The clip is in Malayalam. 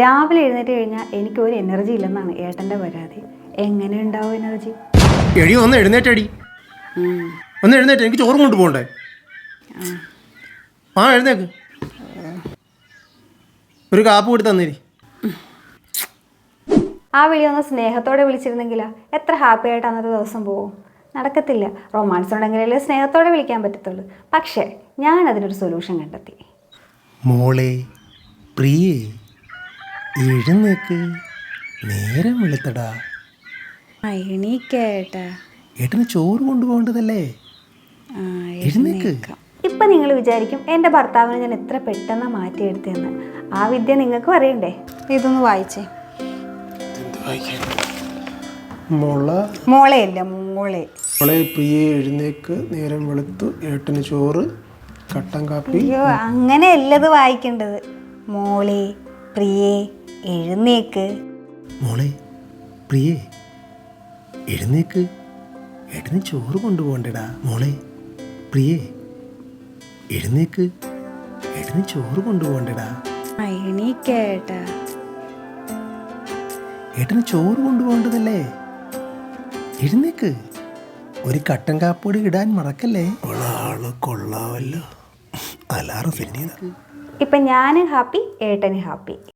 രാവിലെ എഴുന്നേറ്റ് കഴിഞ്ഞാൽ എനിക്ക് ഒരു എനർജി ഇല്ലെന്നാണ് ഏട്ടന്റെ പരാതി. എങ്ങനെ ഉണ്ടാവും എനർജി എടി ഒന്ന് എഴുന്നേറ്റടി. ഒന്ന് എഴുന്നേറ്റ് എനിക്ക് ചോറും കൊണ്ടുപോകണ്ടേ ആ എഴുന്നേക്ക്. ഒരു കാപ്പ് കൂടി തന്നേരി. ആ വിളി ഒന്ന് സ്നേഹത്തോടെ വിളിച്ചിരുന്നെങ്കിലാ എത്ര ഹാപ്പി ആയിട്ട് അന്നത്തെ ദിവസം പോകും നടക്കത്തില്ല. റൊമാൻസ് ഉണ്ടെങ്കിലല്ലേ സ്നേഹത്തോടെ വിളിക്കാൻ പറ്റത്തുള്ളൂ. പക്ഷേ ഞാൻ അതിനൊരു സൊല്യൂഷൻ കണ്ടെത്തി. മോളെ പ്രിയേ. എഴുന്നേക്ക്. നേരം വെളുത്തടാ. എണീക്കേട്ടാ. ഏട്ടന് ചോറ് കൊണ്ടുപോകേണ്ടതല്ലേ? എഴുന്നേക്ക്. ഇപ്പം നിങ്ങൾ വിചാരിക്കും എന്റെ ഭർത്താവിനെ ഞാൻ എത്ര പെട്ടെന്ന് മാറ്റിയെടുത്തതെന്ന്. ആ വിദ്യ നിങ്ങൾക്ക് അറിയണ്ടേ ഇതൊന്ന് വായിച്ചേ. മോള. മോളെയല്ല മോളെ. മോളെ പ്രിയെ എഴുന്നേക്ക്. നേരം വെളുത്തു. ഏട്ടന് ചോറ് കട്ടൻ കാപ്പി. അയ്യോ അങ്ങനെയല്ല ഇത് വായിക്കേണ്ടത്. മോളെ പ്രിയേ എഴുന്നേക്ക്. മോളെ പ്രിയേ എഴുന്നേക്ക്. ഏട്ടന് ചോറ് കൊണ്ടുപോകണ്ടടാ. മോളെ പ്രിയേ എഴുന്നേക്ക്. ഏട്ടന് ചോറ് കൊണ്ടുപോകണ്ടടാ. എണീക്കേട്ടാ ഏട്ടന് ചോറ് കൊണ്ടുപോകേണ്ടതല്ലേ? എഴുന്നേക്ക്. ഒരു കട്ടൻ കാപ്പൊടി ഇടാൻ മറക്കല്ലേ? ആൾ കൊള്ളാവല്ലോ. അലാറം സെറ്റ് ഇപ്പം ഞാൻ ഹാപ്പി ഏട്ടന് ഹാപ്പി.